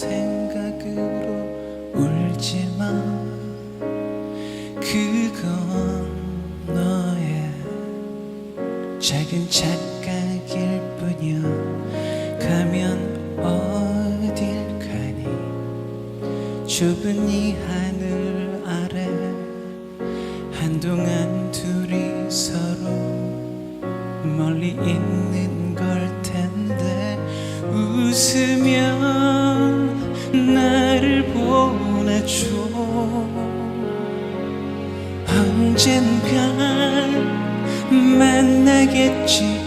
생각으로 울지 마. 그건 너의 작은 착각일 뿐이야. 가면 어딜 가니? 좁은 이 하늘 아래 한동안 둘이 서로 멀리 있는 걸 텐데 웃으면 나를 보내줘. 언젠간 만나겠지